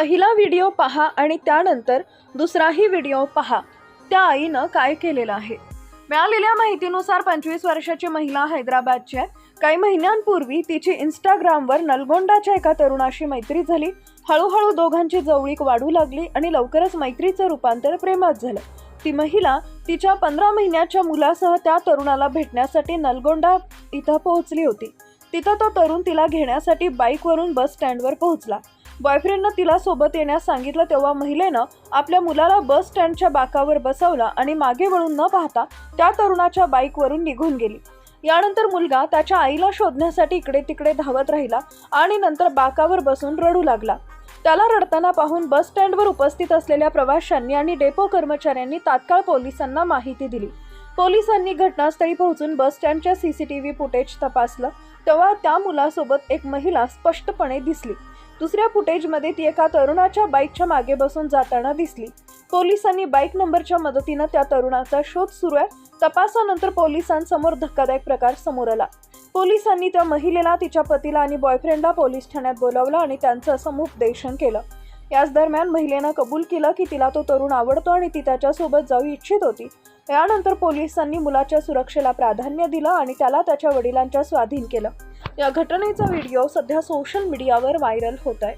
पहिला व्हिडिओ पहा आणि त्यानंतर दुसराही व्हिडिओ पहा. त्या आईनं काय केलेलं आहे? मिळालेल्या माहितीनुसार पंचवीस वर्षाची महिला हैदराबादची आहे काही महिन्यांपूर्वी तिची इंस्टाग्रामवर नलगोंडाच्या एका तरुणाशी मैत्री झाली. हळूहळू दोघांची जवळीक वाढू लागली आणि लवकरच मैत्रीचं रूपांतर प्रेमात झालं. ती महिला तिच्या पंधरा महिन्याच्या मुलासह त्या तरुणाला भेटण्यासाठी नलगोंडा इथं पोहोचली होती. तिथं तो तरुण तिला घेण्यासाठी बाईकवरून बस स्टँडवर पोहोचला. बॉयफ्रेंडनं तिला सोबत येण्यास सांगितलं तेव्हा महिलेनं आपल्या मुलाला बस स्टँडच्या बाकावर बसवला आणि मागे वळून न पाहता त्या तरुणाच्या बाईकवरून निघून गेली. यानंतर मुलगा त्याच्या आईला शोधण्यासाठी इकडे तिकडे धावत राहिला आणि नंतर बाकावर बसून रडू लागला. त्याला रडताना पाहून बस स्टँडवर उपस्थित असलेल्या प्रवाशांनी आणि डेपो कर्मचाऱ्यांनी तात्काळ पोलिसांना माहिती दिली. पोलिसांनी घटनास्थळी पोहोचून बस स्टँडच्या व्ही फुटेज तपासलं. तेव्हा त्या मुलासोबत एक महिला स्पष्टपणे दिसली. दुसऱ्या फुटेजमध्ये ती एका तरुणाच्या बाईकच्या मागे बसून जाताना दिसली. पोलिसांनी बाईक नंबरच्या मदतीनं त्या तरुणाचा शोध सुरू आहे. तपासानंतर पोलिसांसमोर धक्कादायक प्रकार समोर आला. पोलिसांनी त्या महिलेला तिच्या पतीला आणि बॉयफ्रेंडला पोलीस ठाण्यात बोलावलं आणि त्यांचं समुपदेशन केलं. याच दरम्यान महिलेनं कबूल केलं की तिला तो तरुण आवडतो आणि ती त्याच्यासोबत जाऊ इच्छित होती. यानंतर पोलिसांनी मुलाच्या सुरक्षेला प्राधान्य दिलं आणि त्याला त्याच्या वडिलांच्या स्वाधीन केलं. या घटनेचा व्हिडिओ सध्या सोशल मीडियावर व्हायरल होत आहे.